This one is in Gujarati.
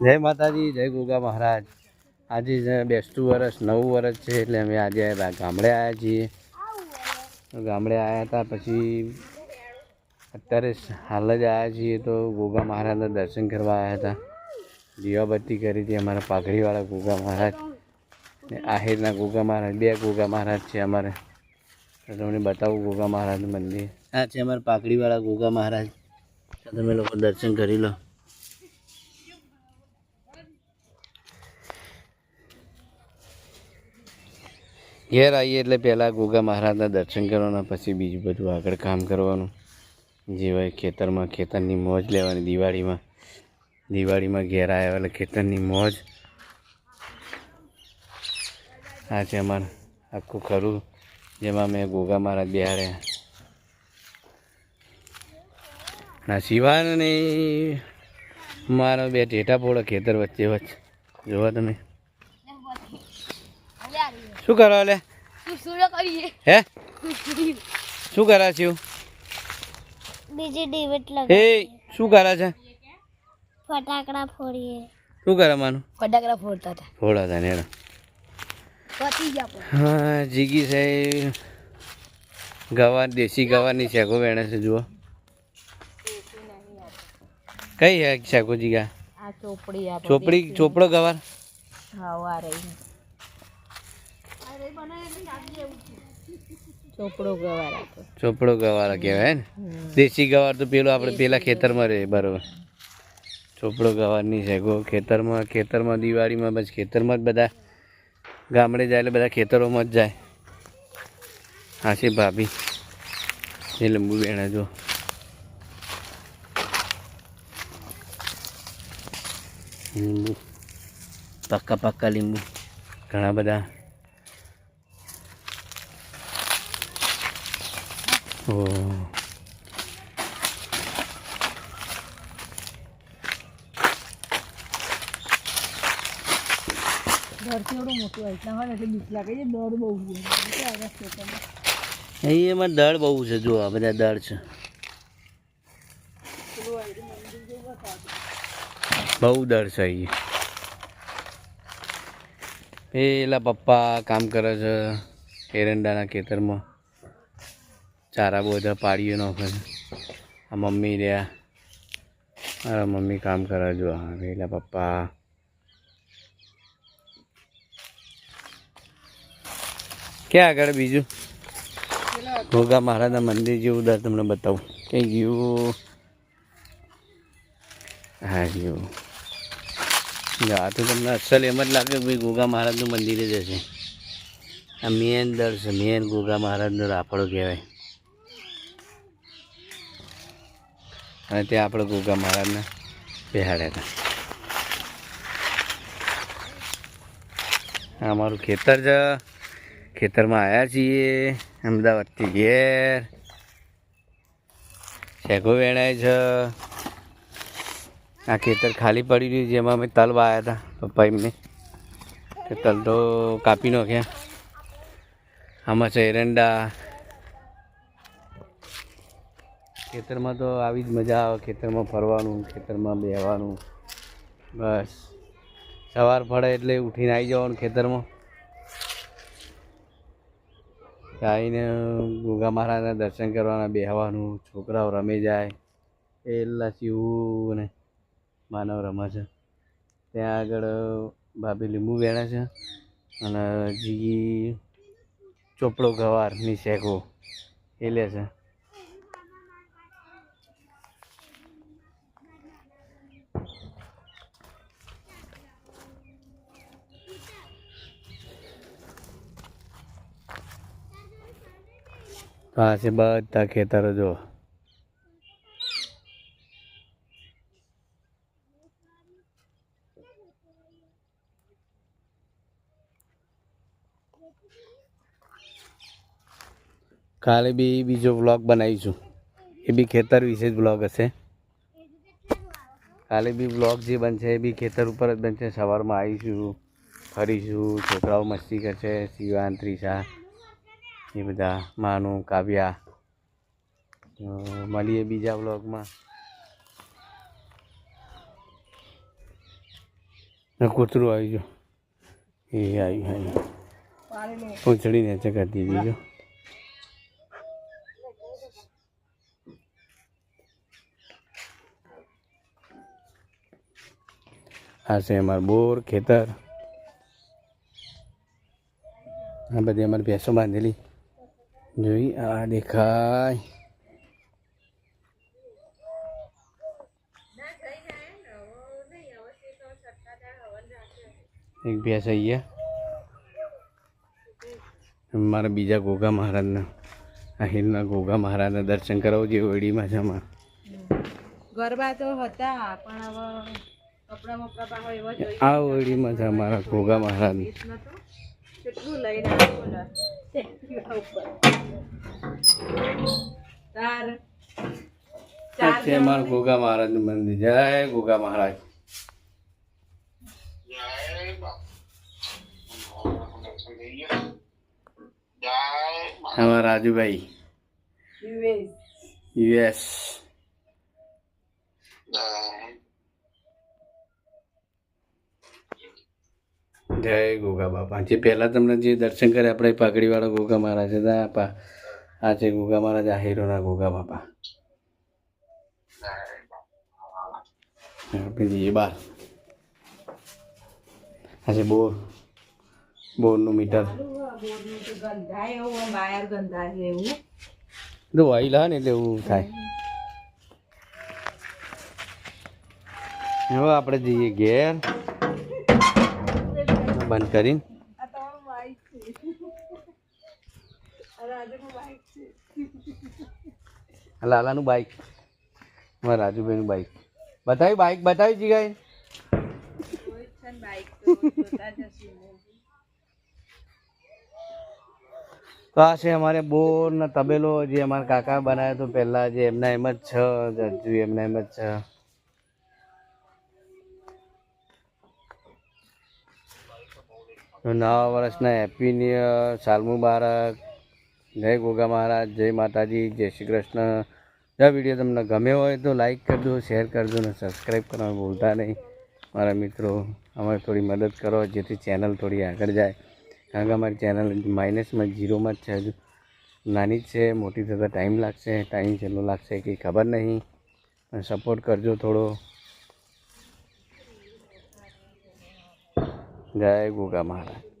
જય માતાજી, જય ગોગા મહારાજ. આજે બેસતું વર્ષ નવું વર્ષ છે એટલે અમે આજે ગામડે આવ્યા છીએ. ગામડે આવ્યા હતા, પછી અત્યારે હાલ જ આવ્યા છીએ તો ગોગા મહારાજના દર્શન કરવા આવ્યા હતા. દીવાબત્તી કરી હતી અમારા પાઘડીવાળા ગોગા મહારાજ. ને આહિરના ગોગા મહારાજ, બે ગોગા મહારાજ છે અમારે. તમને બતાવું ગોગા મહારાજનું મંદિર. આ છે અમારા પાઘડીવાળા ગોગા મહારાજ. તમે લોકો દર્શન કરી લો. ઘેર આવીએ એટલે પહેલાં ગોગા મહારાજના દર્શન કરવાના, પછી બીજું બધું આગળ કામ કરવાનું. જે હોય ખેતરમાં, ખેતરની મોજ લેવાની દિવાળીમાં. દિવાળીમાં ઘેર આવ્યા એટલે ખેતરની મોજ. આ છે અમારું આખું ખરું, જેમાં મેં ગોગા મહારાજ બિહાર્યા ના શિવાને મારા બે ટેટા પોળા ખેતર વચ્ચે વચ્ચે. જોવા તમે? શું કરો લે? હે? શું કરા છે બીજી ડિબેટ લગાવે. એ શું કરે છે? ફટાકડા ફોડીએ. શું કરે માનું? ફટાકડા ફોડતા હતા. ફોડા હતા નેડા પતી ગયા હા જીગી છે ગવાર દેશી ગવારની શેકો વેણે છે જુઓ. કઈ હે શેકો જીગા? આ ચોપડી આ ચોપડી ચોપડો ગવાર? હા આ રહી ચોપડો ગવાર ચોપડો ગવાર કહેવાય ને? દેશી ગવાર તો પેલો આપણે પેલા ખેતરમાં રહે બરોબર. ચોપડો ગવારની શેકો ખેતરમાં ખેતરમાં દિવાળીમાં બસ ખેતરમાં જ બધા ગામડે જાય એટલે બધા ખેતરોમાં જ જાય. હા છે ભાભી. એ લીંબુ બેણા જો લીંબુ. પાક્કા પાક્કા લીંબુ. ઘણા બધા ઓહ ઘરથી એવડું મોટું હોય એટલા હોય ને એટલે બીક લાગે છે દોડ બહુ હોય અહીં એમાં દળ બહુ છે જો આ બધા દળ છે. બહુ દળ છે અહીં. પેલા પપ્પા કામ કરે છે એરંડાના ખેતરમાં. ચારા બધા પાડીએ નાખે આ મમ્મી રહ્યા. મારા મમ્મી કામ કરે જો પેલા પપ્પા. ક્યાં આગળ બીજું? ગોગા મહારાજના મંદિર જેવું દર તમને બતાવું. કઈ ગયું? હા, ગયું. આ તો તમને અસલ એમ જ લાગે ભાઈ ગોગા મહારાજનું મંદિર જ હશે. આ મેન દર છે, મેન ગોગા મહારાજનો રાફડો કહેવાય. અને ત્યાં આપણે ગોગા મહારાજને બેહાડ્યા હતા. અમારું ખેતર છે ખેતરમાં આવ્યા છીએ, અમદાવાદથી ઘેર. શેકો વેણાય છે. આ ખેતર ખાલી પડી રહ્યું જેમાં અમે તલ વાયા હતા. પપ્પા એમને તલ તો કાપી નાખ્યા. આમાં છે એરંડા ખેતરમાં તો આવી જ મજા આવે. ખેતરમાં ફરવાનું, ખેતરમાં બેહવાનું. બસ. સવાર પડે એટલે ઉઠીને આવી જવાનું ખેતરમાં. આવીને ગોગા મહારાજના દર્શન કરવાના, બેહવાનું, છોકરાઓ રમી જાય. એલા શિવું ને માનવ રમે છે. ત્યાં આગળ ભાભી લીંબુ વેણે છે અને જીગી ચોપડો ગવારની શેકો એ લે છે. તો આ છે બધા ખેતરો જો કાલે બી બીજો વ્લોગ બનાવીશું. એ બી ખેતર વિશે જ વ્લોગ હશે. કાલે બી વ્લોગ જે બનશે એ બી ખેતર ઉપર જ બનશે. સવારમાં આવીશું, ફરીશું, છોકરાઓ મસ્તી કરશે. શિવાન ત્રિષા એ બધા માનું કાવ્યા મળીએ બીજા વ્લોગમાં. ને કૂતરું આવી ગયું. એ આવ્યું આવ્યું પૂંછડી નીચે કરી દીધી જો. આ છે અમારું બોર ખેતર. આ બધી અમારી ભેંસો બાંધેલી. જોઈ આ દેખાય એક ભેંસ અહીંયા મારા બીજા ગોગા મહારાજના આહિરના ગોગા મહારાજના દર્શન કરાવું જે ઓડીમાં છે અમારે ગરબા તો હતા પણ હવે કપડા મપડા પાહો એવા જોઈએ આ ઓડીમાં છે અમારા ગોગા મહારાજ કેટલું લઈને આવ્યો છે અમારા ગોગા મહારાજનું મંદિર. જય ગોગા મહારાજ. અમારા રાજુભાઈ. યુએસ જય ગોગા બાપા. જે પહેલાં તમને જે દર્શન કરે આપણે પાઘડીવાળા ગોગા મહારાજ હતા, આપા. આ છે ગોગા મહારાજ આહિરોના ગોગા બાપા. આપણે જઈએ બાર. આ છે બોર. બોરનું મીટર. તો વાઈ લા ને એટલે એવું થાય. હવે આપણે જઈએ ઘેર. બંધ કરીને. લાલાનું બાઈક મારા રાજુભાઈનું બાઈક બતાવી બાઈક બતાવી જીગાઈ તો આ છે અમારે બોર ને તબેલો, જે અમારા કાકા બનાવ્યો હતો પહેલાં જે એમના એમ જ છ એમના એમ જ છે. નવા વર્ષના હેપી ન્યુ સાલ મુબારક જય ગોગા મહારાજ, જય માતાજી, જય શ્રી કૃષ્ણ. જો વીડિયો તમને ગમ્યો હોય તો લાઈક કરજો શેર કરજો અને સબસ્ક્રાઈબ કરવાનું ભૂલતા નહીં. મારા મિત્રો, અમારે થોડી મદદ કરો, જેથી ચેનલ થોડી આગળ જાય. કારણ કે અમારી ચેનલ માઇનસમાં જીરોમાં જ છે. હજુ નાની જ છે, મોટી થતાં ટાઈમ લાગશે. ટાઈમ છેલ્લો લાગશે કે ખબર નહીં. સપોર્ટ કરજો થોડો. જય ગુગા મહારાજ.